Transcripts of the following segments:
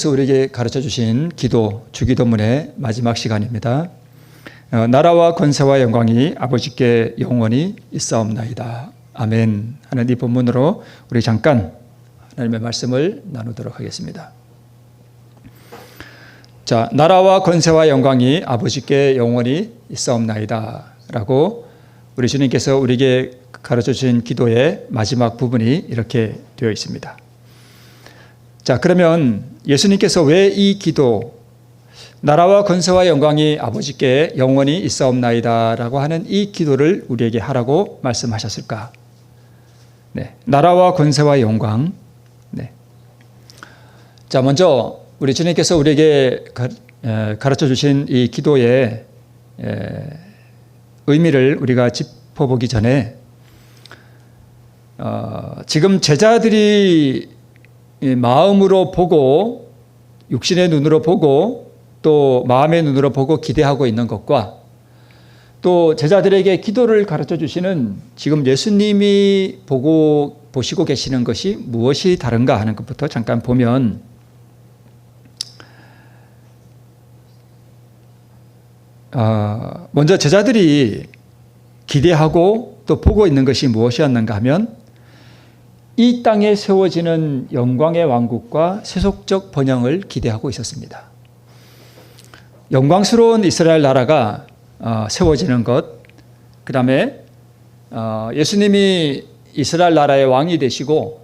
그래서 우리에게 가르쳐 주신 기도 주기도문의 마지막 시간입니다. 어, 나라와 권세와 영광이 아버지께 영원히 있사옵나이다. 아멘. 하는 이 본문으로 우리 잠깐 하나님의 말씀을 나누도록 하겠습니다. 자, 나라와 권세와 영광이 아버지께 영원히 있사옵나이다라고 우리 주님께서 우리에게 가르쳐 주신 기도의 마지막 부분이 이렇게 되어 있습니다. 자, 그러면 예수님께서 왜 이 기도 나라와 권세와 영광이 아버지께 영원히 있사옵나이다 라고 하는 이 기도를 우리에게 하라고 말씀하셨을까? 네. 나라와 권세와 영광. 네. 자, 먼저 우리 주님께서 우리에게 가르쳐 주신 이 기도의 의미를 우리가 짚어보기 전에 어, 지금 제자들이 마음으로 보고 육신의 눈으로 보고 또 마음의 눈으로 보고 기대하고 있는 것과 또 제자들에게 기도를 가르쳐 주시는 지금 예수님이 보고 보시고 계시는 것이 무엇이 다른가 하는 것부터 잠깐 보면 어, 먼저 제자들이 기대하고 또 보고 있는 것이 무엇이었는가 하면 이 땅에 세워지는 영광의 왕국과 세속적 번영을 기대하고 있었습니다. 영광스러운 이스라엘 나라가 어, 세워지는 것, 그 다음에 어, 예수님이 이스라엘 나라의 왕이 되시고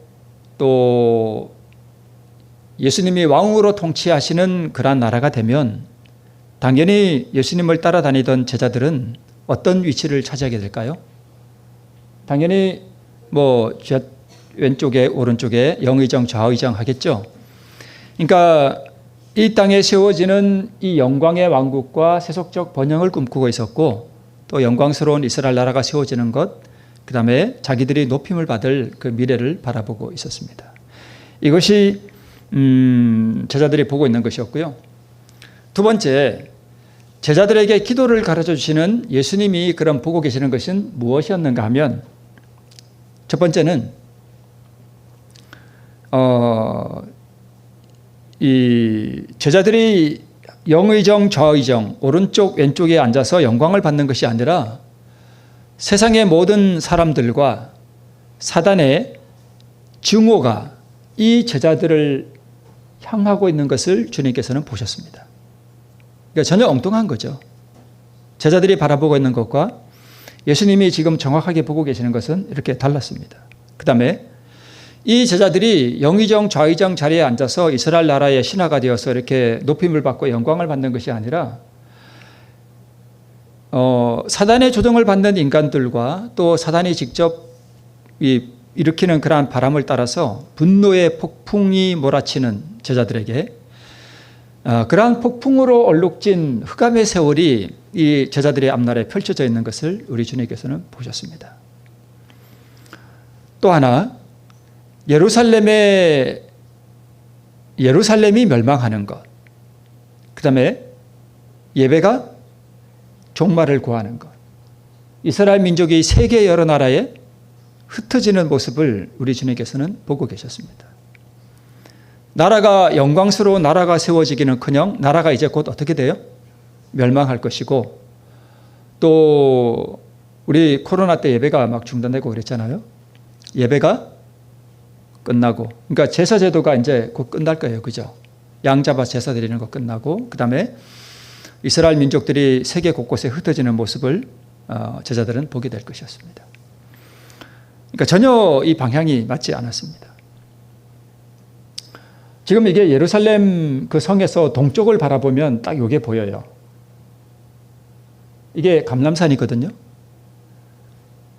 또 예수님이 왕으로 통치하시는 그러한 나라가 되면 당연히 예수님을 따라다니던 제자들은 어떤 위치를 차지하게 될까요? 당연히 뭐 왼쪽에 오른쪽에 영의정 좌의정 하겠죠. 그러니까 이 땅에 세워지는 이 영광의 왕국과 세속적 번영을 꿈꾸고 있었고 또 영광스러운 이스라엘 나라가 세워지는 것, 그 다음에 자기들이 높임을 받을 그 미래를 바라보고 있었습니다. 이것이 음, 제자들이 보고 있는 것이었고요. 두 번째, 제자들에게 기도를 가르쳐 주시는 예수님이 그런 보고 계시는 것은 무엇이었는가 하면 첫 번째는 어, 이 제자들이 영의정, 좌의정, 오른쪽, 왼쪽에 앉아서 영광을 받는 것이 아니라 세상의 모든 사람들과 사단의 증오가 이 제자들을 향하고 있는 것을 주님께서는 보셨습니다. 그러니까 전혀 엉뚱한 거죠. 제자들이 바라보고 있는 것과 예수님이 지금 정확하게 보고 계시는 것은 이렇게 달랐습니다. 그 다음에 이 제자들이 영의정 좌의정 자리에 앉아서 이스라엘 나라의 신하가 되어서 이렇게 높임을 받고 영광을 받는 것이 아니라 어, 사단의 조정을 받는 인간들과 또 사단이 직접 이, 일으키는 그러한 바람을 따라서 분노의 폭풍이 몰아치는 제자들에게 어, 그러한 폭풍으로 얼룩진 흑암의 세월이 이 제자들의 앞날에 펼쳐져 있는 것을 우리 주님께서는 보셨습니다. 또 하나 예루살렘의 예루살렘이 멸망하는 것. 그 다음에 예배가 종말을 구하는 것. 이스라엘 민족이 세계 여러 나라에 흩어지는 모습을 우리 주님께서는 보고 계셨습니다. 나라가 영광스러운 나라가 세워지기는 커녕 나라가 이제 곧 어떻게 돼요? 멸망할 것이고 또 우리 코로나 때 예배가 막 중단되고 그랬잖아요. 예배가 끝나고 그러니까 제사 제도가 이제 곧 끝날 거예요. 그죠? 양 잡아 제사 드리는 거 끝나고 그다음에 이스라엘 민족들이 세계 곳곳에 흩어지는 모습을 어, 제자들은 보게 될 것이었습니다. 그러니까 전혀 이 방향이 맞지 않았습니다. 지금 이게 예루살렘 그 성에서 동쪽을 바라보면 딱 이게 보여요. 이게 감람산이거든요.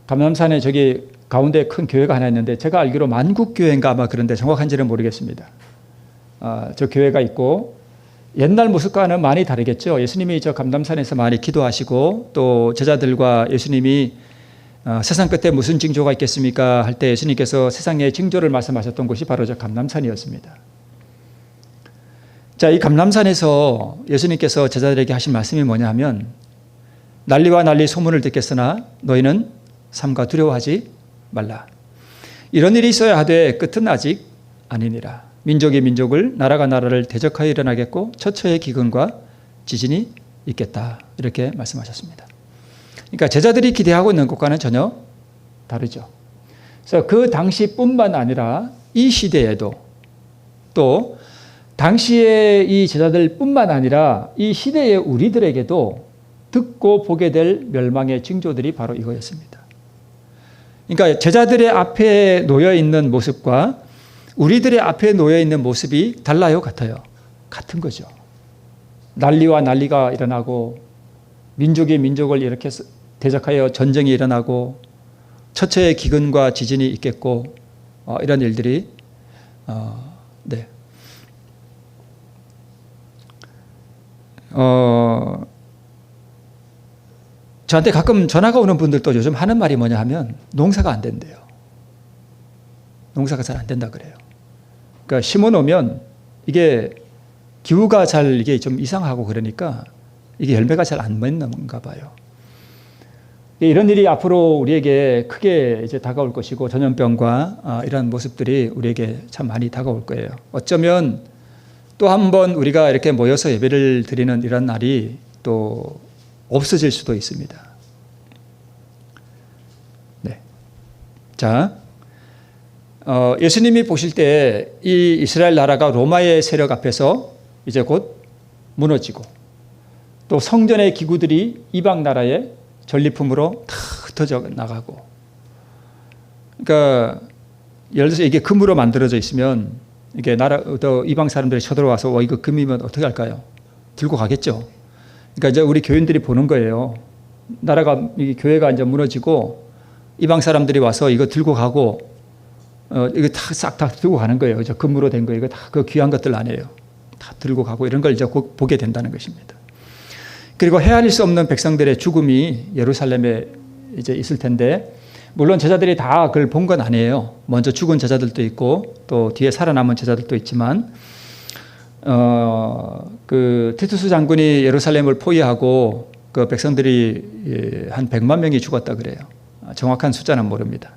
감람산에 저기 가운데 큰 교회가 하나 있는데 제가 알기로 만국교회인가 아마 그런데 정확한지는 모르겠습니다. 아, 저 교회가 있고 옛날 모습과는 많이 다르겠죠. 예수님이 저 감담산에서 많이 기도하시고 또 제자들과 예수님이 어, 세상 끝에 무슨 징조가 있겠습니까? 할 때 예수님께서 세상의 징조를 말씀하셨던 곳이 바로 저 감남산이었습니다. 자, 이 감남산에서 예수님께서 제자들에게 하신 말씀이 뭐냐 하면 난리와 난리 소문을 듣겠으나 너희는 삼가 두려워하지 말라. 이런 일이 있어야 하되 끝은 아직 아니니라. 민족이 민족을 나라가 나라를 대적하여 일어나겠고 처처의 기근과 지진이 있겠다. 이렇게 말씀하셨습니다. 그러니까 제자들이 기대하고 있는 것과는 전혀 다르죠. 그래서 그 당시뿐만 아니라 이 시대에도 또 당시에 이 제자들뿐만 아니라 이 시대의 우리들에게도 듣고 보게 될 멸망의 징조들이 바로 이거였습니다. 그러니까 제자들의 앞에 놓여 있는 모습과 우리들의 앞에 놓여 있는 모습이 달라요, 같아요. 같은 거죠. 난리와 난리가 일어나고 민족이 민족을 이렇게 대적하여 전쟁이 일어나고 처처의 기근과 지진이 있겠고 어, 이런 일들이 어, 네. 어, 저한테 가끔 전화가 오는 분들도 요즘 하는 말이 뭐냐 하면 농사가 안 된대요. 농사가 잘 안 된다 그래요. 그러니까 심어 놓으면 이게 기후가 잘 이게 좀 이상하고 그러니까 이게 열매가 잘 안 맺는가 봐요. 이런 일이 앞으로 우리에게 크게 이제 다가올 것이고 전염병과 아, 이런 모습들이 우리에게 참 많이 다가올 거예요. 어쩌면 또 한 번 우리가 이렇게 모여서 예배를 드리는 이런 날이 또 없어질 수도 있습니다. 네. 자, 어, 예수님이 보실 때 이 이스라엘 나라가 로마의 세력 앞에서 이제 곧 무너지고 또 성전의 기구들이 이방 나라의 전리품으로 다 흩어져 나가고 그러니까 예를 들어서 이게 금으로 만들어져 있으면 이게 나라 또 이방 사람들이 쳐들어와서 와 이거 금이면 어떻게 할까요? 들고 가겠죠. 그러니까 이제 우리 교인들이 보는 거예요. 나라가 이 교회가 이제 무너지고 이방 사람들이 와서 이거 들고 가고 어 이거 다싹다 들고 가는 거예요. 저 금으로 된 거 이거 다 그 귀한 것들 아니에요. 다 들고 가고 이런 걸 이제 보게 된다는 것입니다. 그리고 헤아릴 수 없는 백성들의 죽음이 예루살렘에 이제 있을 텐데 물론 제자들이 다 그걸 본 건 아니에요. 먼저 죽은 제자들도 있고 또 뒤에 살아남은 제자들도 있지만 어 그 티투스 장군이 예루살렘을 포위하고 그 백성들이 한 100만 명이 죽었다 그래요. 정확한 숫자는 모릅니다.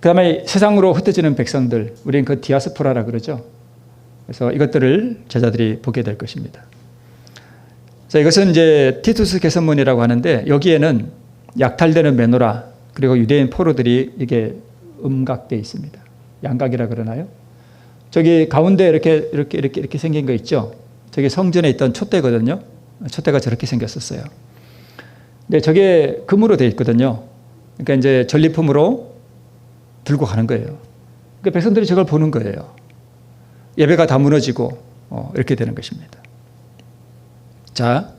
그 다음에 세상으로 흩어지는 백성들, 우리는 그 디아스포라라 그러죠. 그래서 이것들을 제자들이 보게 될 것입니다. 자, 이것은 이제 티투스 개선문이라고 하는데 여기에는 약탈되는 메노라 그리고 유대인 포로들이 이게 음각돼 있습니다. 양각이라 그러나요? 저기 가운데 이렇게 이렇게 이렇게 이렇게 생긴 거 있죠. 저게 성전에 있던 촛대거든요. 촛대가 저렇게 생겼었어요. 근데 저게 금으로 돼 있거든요. 그러니까 이제 전리품으로 들고 가는 거예요. 그러니까 백성들이 저걸 보는 거예요. 예배가 다 무너지고 어, 이렇게 되는 것입니다. 자,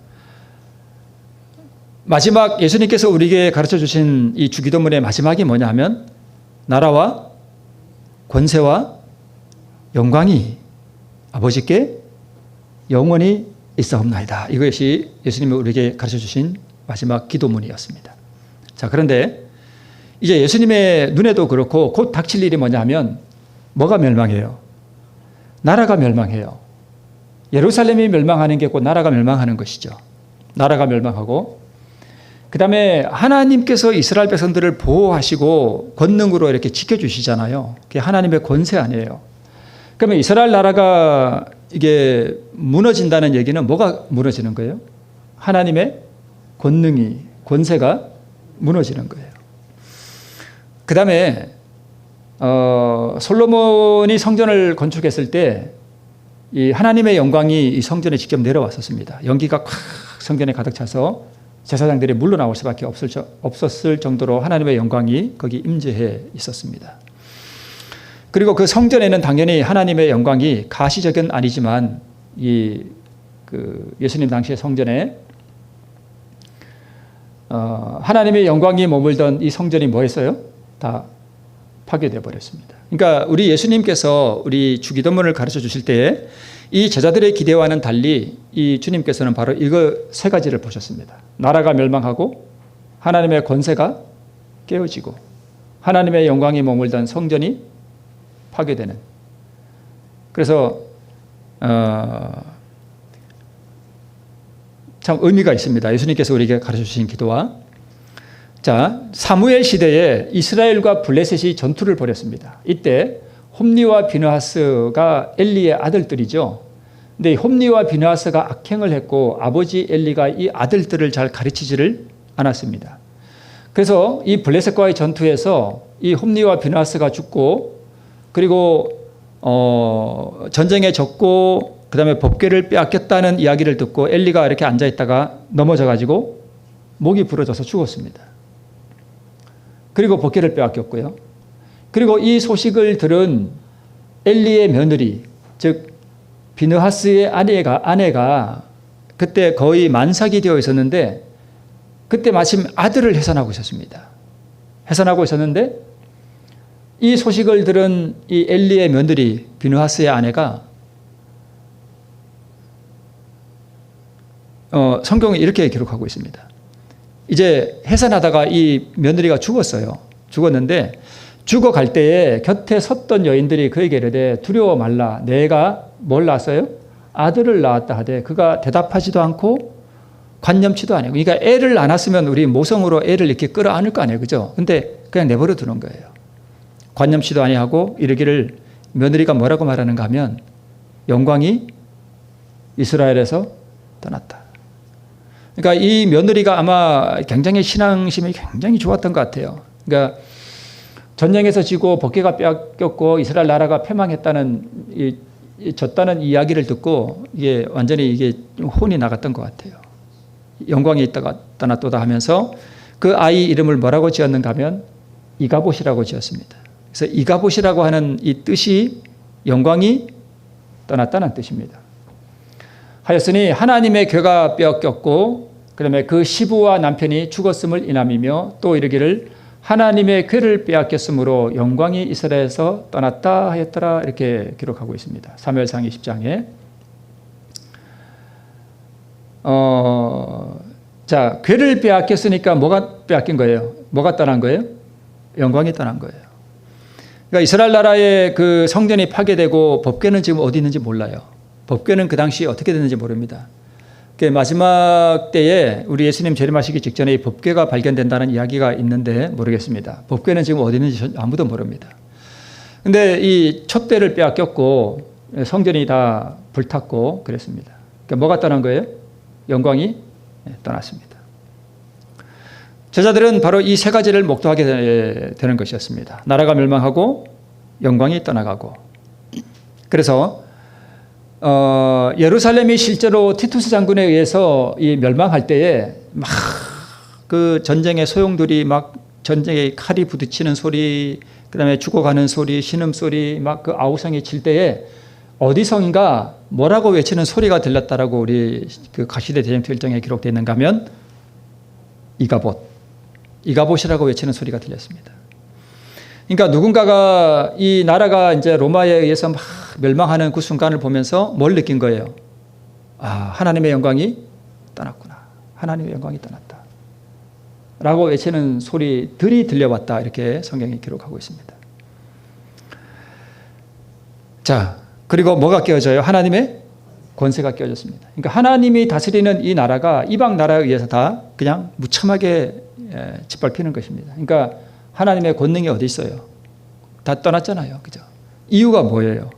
마지막 예수님께서 우리에게 가르쳐 주신 이 주기도문의 마지막이 뭐냐 하면 나라와 권세와 영광이 아버지께 영원히 있사옵나이다. 이것이 예수님이 우리에게 가르쳐 주신 마지막 기도문이었습니다. 자, 그런데 이제 예수님의 눈에도 그렇고 곧 닥칠 일이 뭐냐 하면 뭐가 멸망해요? 나라가 멸망해요. 예루살렘이 멸망하는 게 곧 나라가 멸망하는 것이죠. 나라가 멸망하고 그 다음에 하나님께서 이스라엘 백성들을 보호하시고 권능으로 이렇게 지켜주시잖아요. 그게 하나님의 권세 아니에요. 그러면 이스라엘 나라가 이게 무너진다는 얘기는 뭐가 무너지는 거예요? 하나님의 권능이, 권세가 무너지는 거예요. 그 다음에, 어, 솔로몬이 성전을 건축했을 때, 이 하나님의 영광이 이 성전에 직접 내려왔었습니다. 연기가 콱 성전에 가득 차서 제사장들이 물러나올 수밖에 없었을 정도로 하나님의 영광이 거기 임재해 있었습니다. 그리고 그 성전에는 당연히 하나님의 영광이 가시적은 아니지만 이 그 예수님 당시의 성전에 어 하나님의 영광이 머물던 이 성전이 뭐했어요? 다 파괴되어 버렸습니다. 그러니까 우리 예수님께서 우리 주기도문을 가르쳐 주실 때에 이 제자들의 기대와는 달리 이 주님께서는 바로 이거 세 가지를 보셨습니다. 나라가 멸망하고 하나님의 권세가 깨어지고 하나님의 영광이 머물던 성전이 파괴되는. 그래서 어, 참 의미가 있습니다. 예수님께서 우리에게 가르쳐 주신 기도와 자 사무엘 시대에 이스라엘과 블레셋이 전투를 벌였습니다. 이때 홈리와 비누하스가 엘리의 아들들이죠. 근데 이 홈리와 비누하스가 악행을 했고 아버지 엘리가 이 아들들을 잘 가르치지를 않았습니다. 그래서 이 블레셋과의 전투에서 이 홈리와 비누하스가 죽고 그리고 어, 전쟁에 졌고 그 다음에 법궤를 빼앗겼다는 이야기를 듣고 엘리가 이렇게 앉아 있다가 넘어져 가지고 목이 부러져서 죽었습니다. 그리고 법궤를 빼앗겼고요. 그리고 이 소식을 들은 엘리의 며느리 즉 비느하스의 아내가 아내가 그때 거의 만삭이 되어 있었는데 그때 마침 아들을 해산하고 있었습니다. 해산하고 있었는데 이 소식을 들은 이 엘리의 며느리 비누하스의 아내가 어, 성경에 이렇게 기록하고 있습니다. 이제 해산하다가 이 며느리가 죽었어요. 죽었는데 죽어갈 때에 곁에 섰던 여인들이 그에게 이르되 두려워 말라. 내가 뭘 낳았어요? 아들을 낳았다 하되 그가 대답하지도 않고 관념치도 아니고 그러니까 애를 안 낳았으면 우리 모성으로 애를 이렇게 끌어안을 거 아니에요. 그죠? 근데 그냥 내버려 두는 거예요. 관념치도 아니하고 이르기를 며느리가 뭐라고 말하는가 하면 영광이 이스라엘에서 떠났다. 그러니까 이 며느리가 아마 굉장히 신앙심이 굉장히 좋았던 것 같아요. 그러니까 전쟁에서 지고 법궤가 빼앗겼고 이스라엘 나라가 패망했다는 이, 이 졌다는 이야기를 듣고 이게 완전히 이게 혼이 나갔던 것 같아요. 영광이 있다가 떠났도다 하면서 그 아이 이름을 뭐라고 지었는가 하면 이가봇이라고 지었습니다. 그래서 이가봇이라고 하는 이 뜻이 영광이 떠났다는 뜻입니다. 하였으니 하나님의 괴가 빼앗겼고 그다음에 그 시부와 남편이 죽었음을 인함이며 또 이르기를 하나님의 괴를 빼앗겼으므로 영광이 이스라엘에서 떠났다 하였더라 이렇게 기록하고 있습니다. 사무엘상 20장에 어, 자 괴를 빼앗겼으니까 뭐가 빼앗긴 거예요? 뭐가 떠난 거예요? 영광이 떠난 거예요. 그러니까 이스라엘 나라의 그 성전이 파괴되고 법궤는 지금 어디 있는지 몰라요. 법궤는 그 당시 어떻게 됐는지 모릅니다. 그 마지막 때에 우리 예수님 재림하시기 직전에 이 법궤가 발견된다는 이야기가 있는데 모르겠습니다. 법궤는 지금 어디 있는지 아무도 모릅니다. 근데 이 촛대를 빼앗겼고 성전이 다 불탔고 그랬습니다. 그러니까 뭐가 떠난 거예요? 영광이 떠났습니다. 제자들은 바로 이 세 가지를 목도하게 되는 것이었습니다. 나라가 멸망하고 영광이 떠나가고. 그래서 어, 예루살렘이 실제로 티투스 장군에 의해서 이 멸망할 때에 막 그 전쟁의 소용돌이 막 전쟁의 칼이 부딪히는 소리, 그다음에 죽어가는 소리, 신음 소리, 막 그 아우성이 칠 때에 어디선가 뭐라고 외치는 소리가 들렸다라고 우리 그 가시대 대전투 일정에 기록되어 있는가 하면 이가봇, 이가봇이라고 외치는 소리가 들렸습니다. 그러니까 누군가가 이 나라가 이제 로마에 의해서 막 멸망하는 그 순간을 보면서 뭘 느낀 거예요? 아, 하나님의 영광이 떠났구나. 하나님의 영광이 떠났다. 라고 외치는 소리들이 들려왔다. 이렇게 성경이 기록하고 있습니다. 자, 그리고 뭐가 깨어져요? 하나님의 권세가 깨어졌습니다. 그러니까 하나님이 다스리는 이 나라가 이방 나라에 의해서 다 그냥 무참하게 짓밟히는 것입니다. 그러니까 하나님의 권능이 어디 있어요? 다 떠났잖아요. 그죠? 이유가 뭐예요?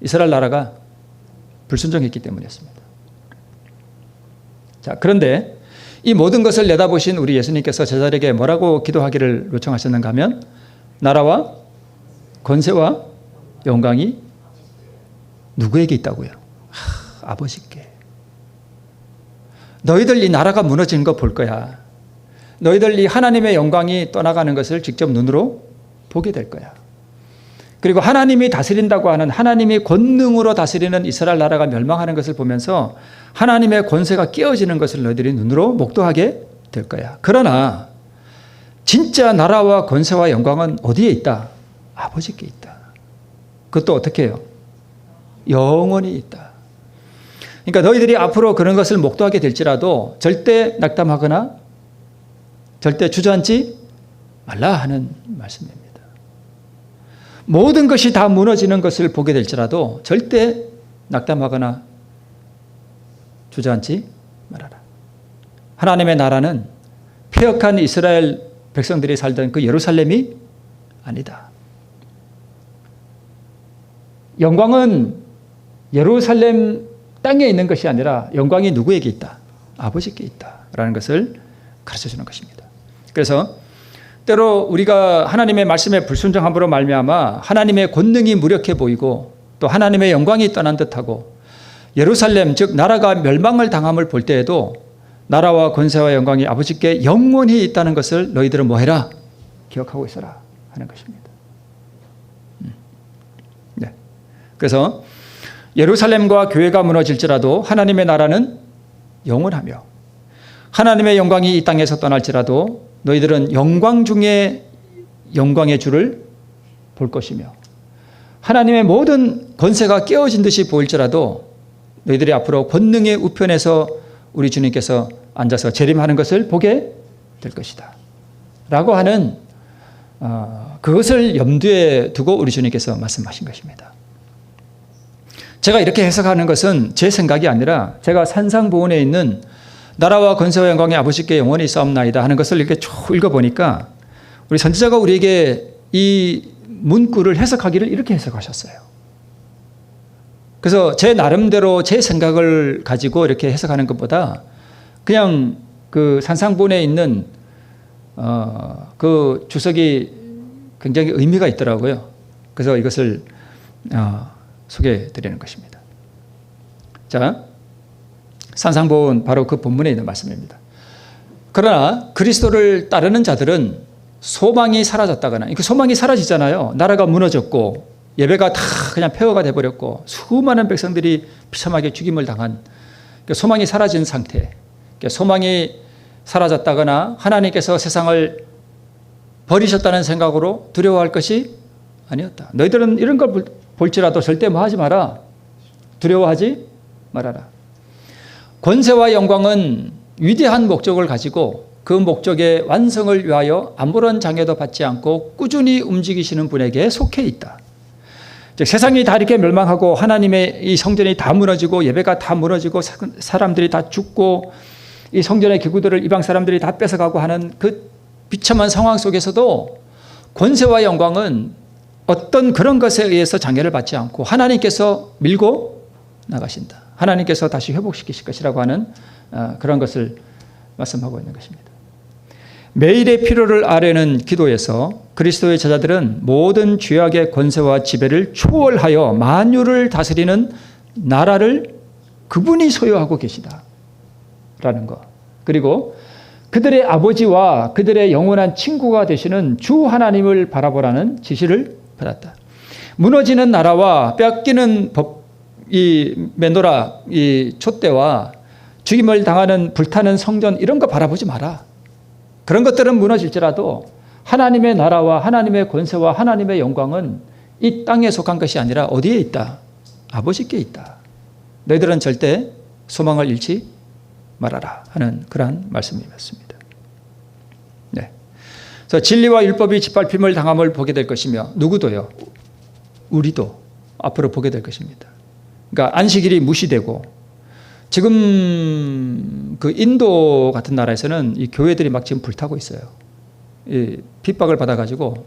이스라엘 나라가 불순종했기 때문이었습니다. 자, 그런데 이 모든 것을 내다보신 우리 예수님께서 제자에게 뭐라고 기도하기를 요청하셨는가 하면 나라와 권세와 영광이 누구에게 있다고요? 하, 아버지께. 너희들 이 나라가 무너지는 거 볼 거야. 너희들 이 하나님의 영광이 떠나가는 것을 직접 눈으로 보게 될 거야. 그리고 하나님이 다스린다고 하는 하나님이 권능으로 다스리는 이스라엘 나라가 멸망하는 것을 보면서 하나님의 권세가 깨어지는 것을 너희들이 눈으로 목도하게 될 거야. 그러나 진짜 나라와 권세와 영광은 어디에 있다? 아버지께 있다. 그것도 어떻게 해요? 영원히 있다. 그러니까 너희들이 앞으로 그런 것을 목도하게 될지라도 절대 낙담하거나 절대 주저앉지 말라 하는 말씀입니다. 모든 것이 다 무너지는 것을 보게 될지라도 절대 낙담하거나 주저앉지 말아라. 하나님의 나라는 폐역한 이스라엘 백성들이 살던 그 예루살렘이 아니다. 영광은 예루살렘 땅에 있는 것이 아니라 영광이 누구에게 있다? 아버지께 있다 라는 것을 가르쳐 주는 것입니다. 그래서 때로 우리가 하나님의 말씀에 불순종함으로 말미암아 하나님의 권능이 무력해 보이고 또 하나님의 영광이 떠난 듯하고 예루살렘 즉 나라가 멸망을 당함을 볼 때에도 나라와 권세와 영광이 아버지께 영원히 있다는 것을 너희들은 뭐해라 기억하고 있어라 하는 것입니다. 음. 네. 그래서 예루살렘과 교회가 무너질지라도 하나님의 나라는 영원하며 하나님의 영광이 이 땅에서 떠날지라도 너희들은 영광 중에 영광의 주를 볼 것이며 하나님의 모든 권세가 깨어진 듯이 보일지라도 너희들이 앞으로 권능의 우편에서 우리 주님께서 앉아서 재림하는 것을 보게 될 것이다. 라고 하는 어, 그것을 염두에 두고 우리 주님께서 말씀하신 것입니다. 제가 이렇게 해석하는 것은 제 생각이 아니라 제가 산상보훈에 있는 나라와 권세와 영광의 아버지께 영원히 싸움나이다 하는 것을 이렇게 쭉 읽어보니까 우리 선지자가 우리에게 이 문구를 해석하기를 이렇게 해석하셨어요. 그래서 제 나름대로 제 생각을 가지고 이렇게 해석하는 것보다 그냥 그 산상본에 있는 어, 그 주석이 굉장히 의미가 있더라고요. 그래서 이것을 어, 소개해 드리는 것입니다. 자, 산상본 바로 그 본문에 있는 말씀입니다. 그러나 그리스도를 따르는 자들은 소망이 사라졌다거나, 그 소망이 사라지잖아요. 나라가 무너졌고, 예배가 다 그냥 폐허가 돼버렸고, 수많은 백성들이 비참하게 죽임을 당한 그 소망이 사라진 상태. 그 소망이 사라졌다거나, 하나님께서 세상을 버리셨다는 생각으로 두려워할 것이 아니었다. 너희들은 이런 걸 볼지라도 절대 뭐 하지 마라. 두려워하지 말아라. 권세와 영광은 위대한 목적을 가지고 그 목적의 완성을 위하여 아무런 장애도 받지 않고 꾸준히 움직이시는 분에게 속해 있다. 즉 세상이 다 이렇게 멸망하고 하나님의 이 성전이 다 무너지고 예배가 다 무너지고 사람들이 다 죽고 이 성전의 기구들을 이방 사람들이 다 뺏어가고 하는 그 비참한 상황 속에서도 권세와 영광은 어떤 그런 것에 의해서 장애를 받지 않고 하나님께서 밀고 나가신다. 하나님께서 다시 회복시키실 것이라고 하는 어, 그런 것을 말씀하고 있는 것입니다. 매일의 필요를 아뢰는 기도에서 그리스도의 제자들은 모든 죄악의 권세와 지배를 초월하여 만유를 다스리는 나라를 그분이 소유하고 계시다. 라는 것. 그리고 그들의 아버지와 그들의 영원한 친구가 되시는 주 하나님을 바라보라는 지시를 받았다. 무너지는 나라와 뺏기는 법, 이 메노라, 이 촛대와 죽임을 당하는 불타는 성전 이런 거 바라보지 마라. 그런 것들은 무너질지라도 하나님의 나라와 하나님의 권세와 하나님의 영광은 이 땅에 속한 것이 아니라 어디에 있다? 아버지께 있다. 너희들은 절대 소망을 잃지 말아라 하는 그러한 말씀이었습니다. 네. 그래서 진리와 율법이 짓밟힘을 당함을 보게 될 것이며 누구도요. 우리도 앞으로 보게 될 것입니다. 그러니까 안식일이 무시되고 지금 그 인도 같은 나라에서는 이 교회들이 막 지금 불타고 있어요. 이 핍박을 받아가지고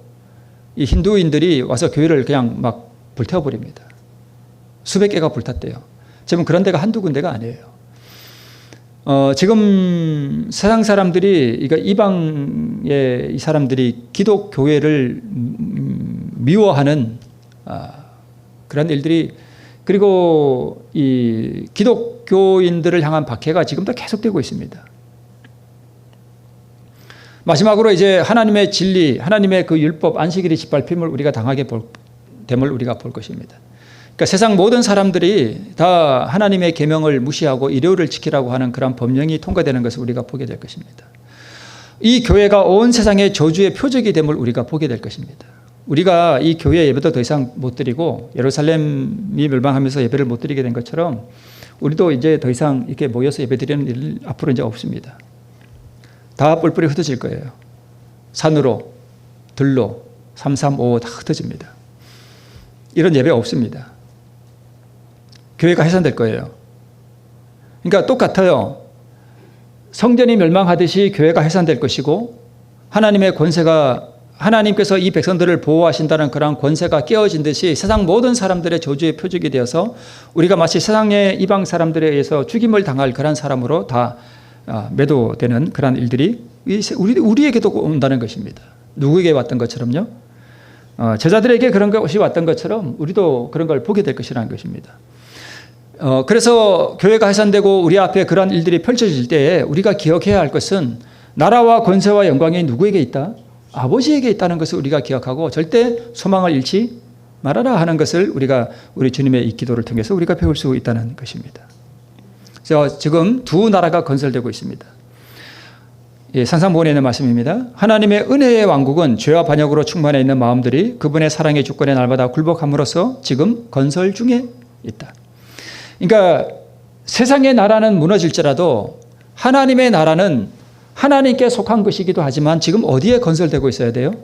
이 힌두인들이 와서 교회를 그냥 막 불태워버립니다. 수백 개가 불탔대요. 지금 그런 데가 한두 군데가 아니에요. 어, 지금 세상 사람들이, 그러니까 이방의 이 사람들이 기독 교회를 미워하는 아, 그런 일들이 그리고 이 기독교인들을 향한 박해가 지금도 계속되고 있습니다. 마지막으로 이제 하나님의 진리, 하나님의 그 율법 안식일의 짓밟힘을 우리가 당하게 볼, 됨을 우리가 볼 것입니다. 그러니까 세상 모든 사람들이 다 하나님의 계명을 무시하고 일요일을 지키라고 하는 그런 법령이 통과되는 것을 우리가 보게 될 것입니다. 이 교회가 온 세상의 저주의 표적이 됨을 우리가 보게 될 것입니다. 우리가 이 교회 예배도 더 이상 못 드리고 예루살렘이 멸망하면서 예배를 못 드리게 된 것처럼 우리도 이제 더 이상 이렇게 모여서 예배 드리는 일 앞으로 이제 없습니다. 다 뿔뿔이 흩어질 거예요. 산으로, 들로, 335다 흩어집니다. 이런 예배 없습니다. 교회가 해산될 거예요. 그러니까 똑같아요. 성전이 멸망하듯이 교회가 해산될 것이고 하나님의 권세가 하나님께서 이 백성들을 보호하신다는 그런 권세가 깨어진 듯이 세상 모든 사람들의 저주의 표적이 되어서 우리가 마치 세상의 이방 사람들에 의해서 죽임을 당할 그런 사람으로 다 아, 매도되는 그런 일들이 우리, 우리에게도 온다는 것입니다. 누구에게 왔던 것처럼요? 어, 제자들에게 그런 것이 왔던 것처럼 우리도 그런 걸 보게 될 것이라는 것입니다. 어, 그래서 교회가 해산되고 우리 앞에 그런 일들이 펼쳐질 때에 우리가 기억해야 할 것은 나라와 권세와 영광이 누구에게 있다? 아버지에게 있다는 것을 우리가 기억하고 절대 소망을 잃지 말아라 하는 것을 우리가 우리 주님의 이 기도를 통해서 우리가 배울 수 있다는 것입니다. 그래서 지금 두 나라가 건설되고 있습니다. 예, 산상본에 있는 말씀입니다. 하나님의 은혜의 왕국은 죄와 반역으로 충만해 있는 마음들이 그분의 사랑의 주권에 날마다 굴복함으로써 지금 건설 중에 있다. 그러니까 세상의 나라는 무너질지라도 하나님의 나라는 하나님께 속한 것이기도 하지만 지금 어디에 건설되고 있어야 돼요?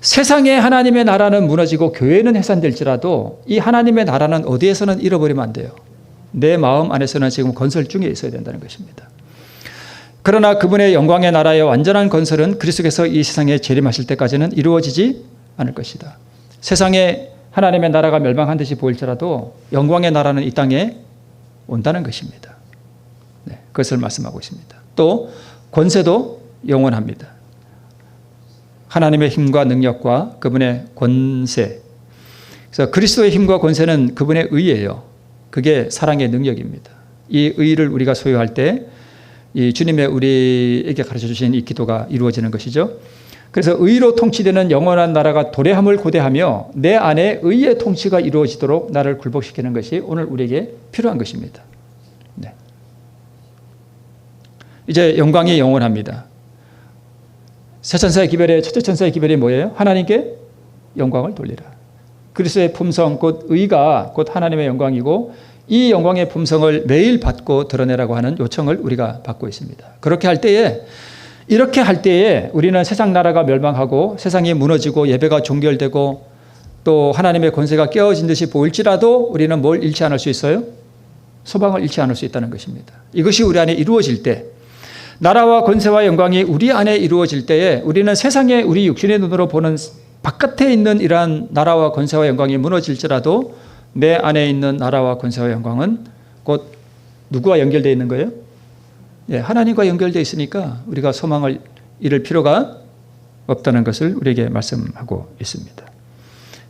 세상에 하나님의 나라는 무너지고 교회는 해산될지라도 이 하나님의 나라는 어디에서는 잃어버리면 안 돼요. 내 마음 안에서는 지금 건설 중에 있어야 된다는 것입니다. 그러나 그분의 영광의 나라의 완전한 건설은 그리스도께서 이 세상에 재림하실 때까지는 이루어지지 않을 것이다. 세상에 하나님의 나라가 멸망한 듯이 보일지라도 영광의 나라는 이 땅에 온다는 것입니다. 네, 그것을 말씀하고 있습니다. 또 권세도 영원합니다. 하나님의 힘과 능력과 그분의 권세. 그래서 그리스도의 힘과 권세는 그분의 의예요. 그게 사랑의 능력입니다. 이 의를 우리가 소유할 때 이 주님의 우리에게 가르쳐 주신 이 기도가 이루어지는 것이죠. 그래서 의로 통치되는 영원한 나라가 도래함을 고대하며 내 안에 의의 통치가 이루어지도록 나를 굴복시키는 것이 오늘 우리에게 필요한 것입니다. 네. 이제 영광이 영원합니다. 새 천사의 기별의 첫째 천사의 기별이 뭐예요? 하나님께 영광을 돌리라. 그리스도의 품성 곧 의가 곧 하나님의 영광이고 이 영광의 품성을 매일 받고 드러내라고 하는 요청을 우리가 받고 있습니다. 그렇게 할 때에 이렇게 할 때에 우리는 세상 나라가 멸망하고 세상이 무너지고 예배가 종결되고 또 하나님의 권세가 깨어진 듯이 보일지라도 우리는 뭘 잃지 않을 수 있어요? 소방을 잃지 않을 수 있다는 것입니다. 이것이 우리 안에 이루어질 때 나라와 권세와 영광이 우리 안에 이루어질 때에 우리는 세상에 우리 육신의 눈으로 보는 바깥에 있는 이러한 나라와 권세와 영광이 무너질지라도 내 안에 있는 나라와 권세와 영광은 곧 누구와 연결되어 있는 거예요? 예, 하나님과 연결되어 있으니까 우리가 소망을 잃을 필요가 없다는 것을 우리에게 말씀하고 있습니다.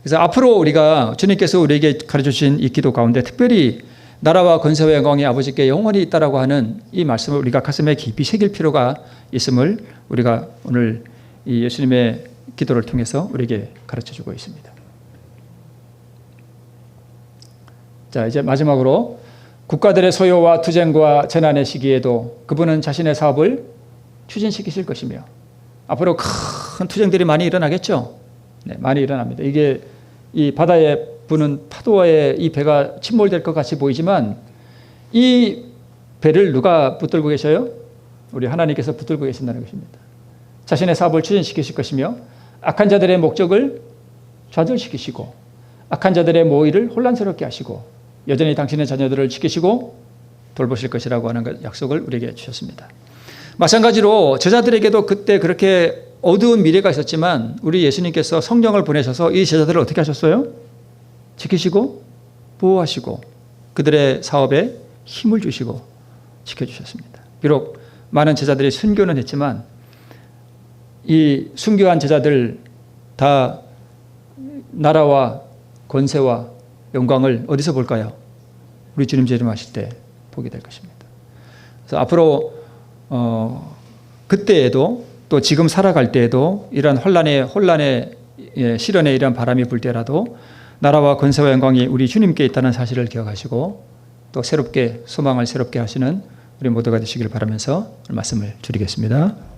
그래서 앞으로 우리가 주님께서 우리에게 가르쳐 주신 이 기도 가운데 특별히 나라와 권세와 영광이 아버지께 영원히 있다라고 하는 이 말씀을 우리가 가슴에 깊이 새길 필요가 있음을 우리가 오늘 이 예수님의 기도를 통해서 우리에게 가르쳐 주고 있습니다. 자, 이제 마지막으로 국가들의 소요와 투쟁과 재난의 시기에도 그분은 자신의 사업을 추진시키실 것이며 앞으로 큰 투쟁들이 많이 일어나겠죠. 네, 많이 일어납니다. 이게 이 바다에 부는 파도에 이 배가 침몰될 것 같이 보이지만 이 배를 누가 붙들고 계셔요? 우리 하나님께서 붙들고 계신다는 것입니다. 자신의 사업을 추진시키실 것이며 악한 자들의 목적을 좌절시키시고 악한 자들의 모의를 혼란스럽게 하시고 여전히 당신의 자녀들을 지키시고 돌보실 것이라고 하는 약속을 우리에게 주셨습니다. 마찬가지로 제자들에게도 그때 그렇게 어두운 미래가 있었지만 우리 예수님께서 성령을 보내셔서 이 제자들을 어떻게 하셨어요? 지키시고 보호하시고 그들의 사업에 힘을 주시고 지켜주셨습니다. 비록 많은 제자들이 순교는 했지만 이 순교한 제자들 다 나라와 권세와 영광을 어디서 볼까요? 우리 주님 재림하실 때 보게 될 것입니다. 그래서 앞으로 어, 그때에도 또 지금 살아갈 때에도 이런 혼란의 혼란의 예, 시련의 이런 바람이 불 때라도 나라와 권세와 영광이 우리 주님께 있다는 사실을 기억하시고 또 새롭게 소망을 새롭게 하시는 우리 모두가 되시길 바라면서 말씀을 드리겠습니다.